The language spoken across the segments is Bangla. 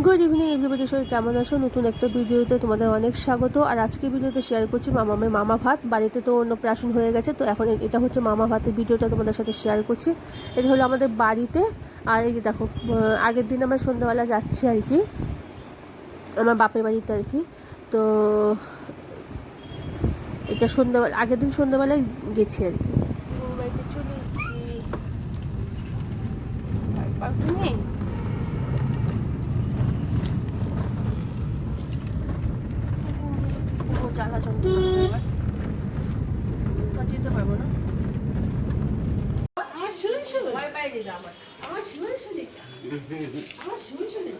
গুড ইভিনিং এভরিবডি সবাই কেমন আছো? নতুন একটা ভিডিওতে তোমাদের অনেক স্বাগত। আর আজকে ভিডিওতে শেয়ার করছি মামামের মামা ভাত। বাড়িতে তো অন্নপ্রাশন হয়ে গেছে, তো এখন এটা হচ্ছে মামা ভাতের ভিডিওটা তোমাদের সাথে শেয়ার করছি। এটা হলো আমাদের বাড়িতে। আর এই যে দেখো আগের দিন আমরা সন্ধ্যাবেলা যাচ্ছি আর কি। আমার বাপের বাড়িতে আর কি। তো এটা সন্ধ্যাবেলা, আগের দিন সন্ধ্যাবেলায় গেছি আর কি। বাড়িতে চলে ও যন্ত্রণা তো যেতে পারব না। আমার শুনে শুনে ভয় পাই যে আমার আমার শুনে শুনে আমার শুনে শুনে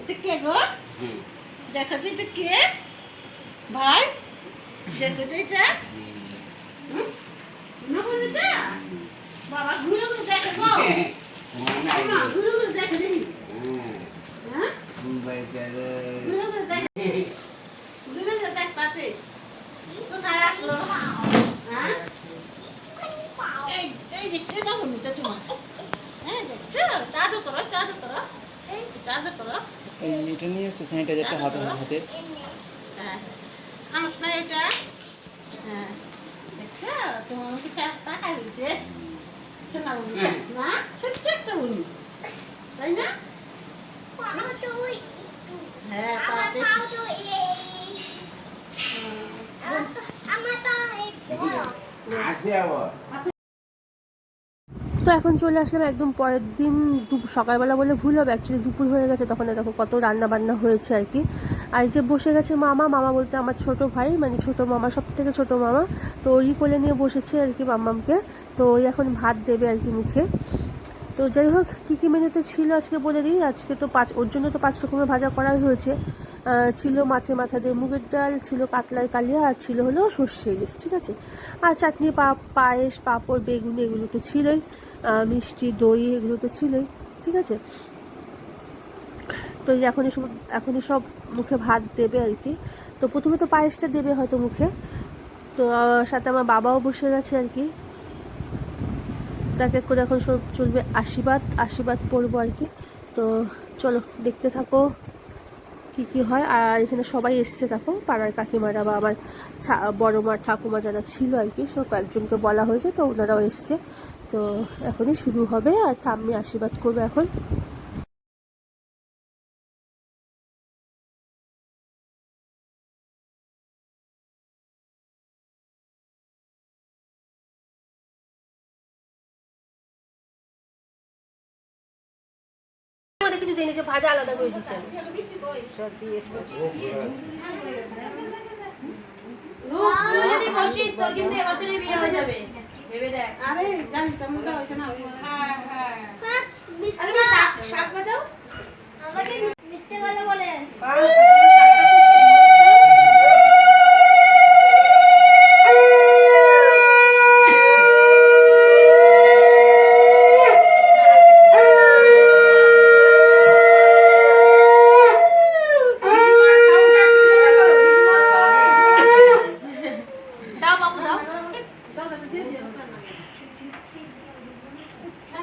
এটা কে গো? দেখো তো এটা কে? ভাই দেখো তো এটা। হুম? না বলে যা বাবা ঘুরে ঘুরে দেখো গো। ঘুরে ঘুরে দেখো দেখি। হ্যাঁ? ঘুরে ঘুরে দেখ ঘুরে ঘুরে দেখ পাতে কোথায় আসলো হ্যাঁ এই এই দিচ্ছে না ভূমিটা তোমার হ্যাঁ দেখছ চাদু করো চাদু করো এই চাদু করো এই এটা নিয়ে এসছে স্যানিটাইজারটা হাতে হাতে আমার শোনা এটা হ্যাঁ দেখছ? তোমার মুখে শোনা ভূমি না ছোট্ট একটা ভূমি তাই না হ্যাঁ পাতে তো এখন চলে আসলাম একদম পরের দিন সকালবেলা বলে ভুল হবে অ্যাকচুয়ালি দুপুর হয়ে গেছে, তখন দেখো কত রান্না বান্না হয়েছে আর কি। আর যে বসে গেছে মামা মামা বলতে আমার ছোট ভাই মানে ছোট মামা সব থেকে ছোট মামা, তো ওই কোলে নিয়ে বসেছে আর কি মামামকে তো ওই এখন ভাত দেবে আর কি মুখে। তো যাই হোক, কী কী মেনুতে ছিল আজকে বলে দিই। আজকে তো পাঁচ, ওর জন্য তো পাঁচ রকমের ভাজা করাই হয়েছে। ছিল মাছের মাথা দিয়ে মুগের ডাল, ছিল কাতলার কালিয়া, আর ছিল হলো সর্ষে ইলিশ, ঠিক আছে? আর চাটনি, পা, পায়েস, পাঁপড়, বেগুন, এগুলো তো ছিলই। মিষ্টি, দই, এগুলো তো ছিলই, ঠিক আছে? তো এখনই সব এখনই সব মুখে ভাত দেবে আর কি। তো প্রথমে তো পায়েসটা দেবে হয়তো মুখে। তো সাথে আমার বাবাও বসে গেছে আর কি। তাকে করে এখন সব চলবে। আশীর্বাদ আশীর্বাদ পড়ব আর কি। তো চলো, দেখতে থাকো কি কি হয়। আর এখানে সবাই এসছে দেখো, পাড়ার কাকিমারা বা আমার বড় মা, ঠাকুমা যারা ছিল আর কি, সব কয়েকজনকে বলা হয়েছে, তো ওনারাও এসছে। তো এখনই শুরু হবে আর ঠাম্মি আশীর্বাদ করবে এখন। কিছু যে ভাজা আলাদা করে দিচ্ছে আরে জানিস তেমন তো হয়েছে না দাও বাবু দাও মামা দেয় নাই টাকা না না সকালে সবাই মামাম এই যে মিশমি ও শোনো মা হা করো মা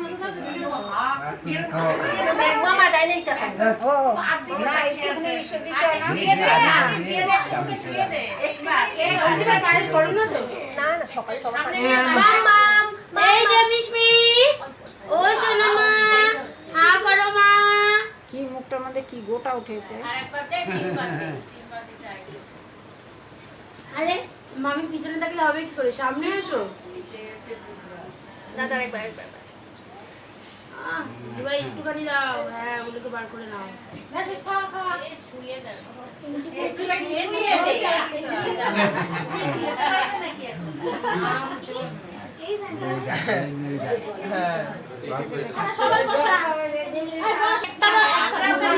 কি মুখটার মধ্যে কি গোটা উঠেছে আরে, মামি পিছনে থাকলে হবে কি করে? সামনে এসো। দাদা এবার একটুখানি দাও হ্যাঁ ওগুলোকে বার করে নাও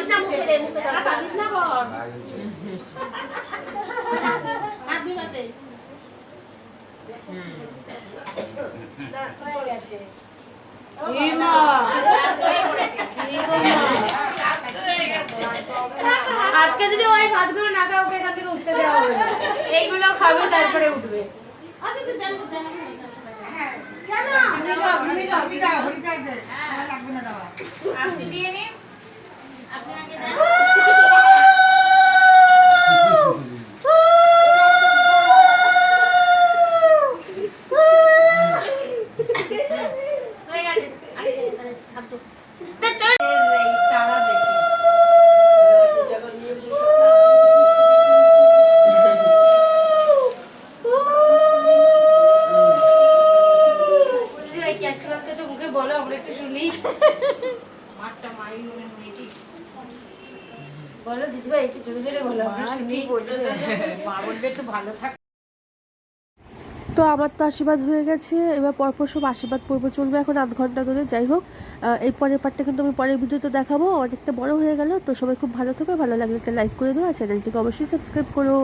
না মুখে দে মুখে দাও দিস না বল হাত দিবাতে এই মা এই গো মা। আজকে যদি ওই ভাতগুলো না খাও ওকে এখান থেকে উঠতে দেওয়া হবে এইগুলো খাবে তারপরে উঠবে। আপনি দিয়ে নিন তারা বলো একটু জোরে জোরে বলো একটু ভালো থাক। তো আমার তো আশীর্বাদ হয়ে গেছে এবার পরপর সব আশীর্বাদ পর্ব চলবে এখন আধ ঘণ্টা ধরে। যাই হোক এই পরের পার্টটা কিন্তু আমি পরের ভিডিওতে দেখাবো। অনেকটা বড় হয়ে গেল তো সবাই খুব ভালো থাকবে ভালো লাগলে একটা লাইক করে দেবো আর চ্যানেলটিকে অবশ্যই সাবস্ক্রাইব করো।